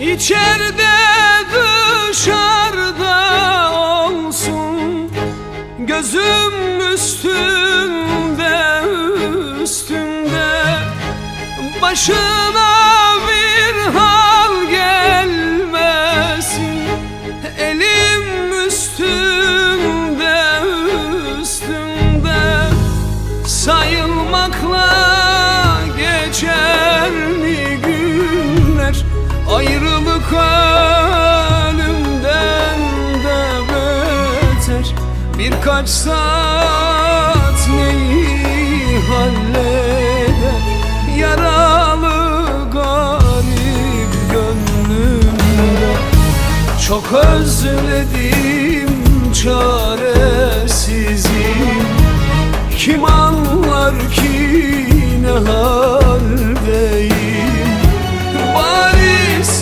İçeride dışarıda olsun. Gözüm üstünde üstünde. Başına bir hal gelmesin. Elim üstünde üstünde. Sayılmakla Birkaç saat neyi halleder? Yaralı garip gönlümde. Çok özledim çaresizim. Kim anlar ki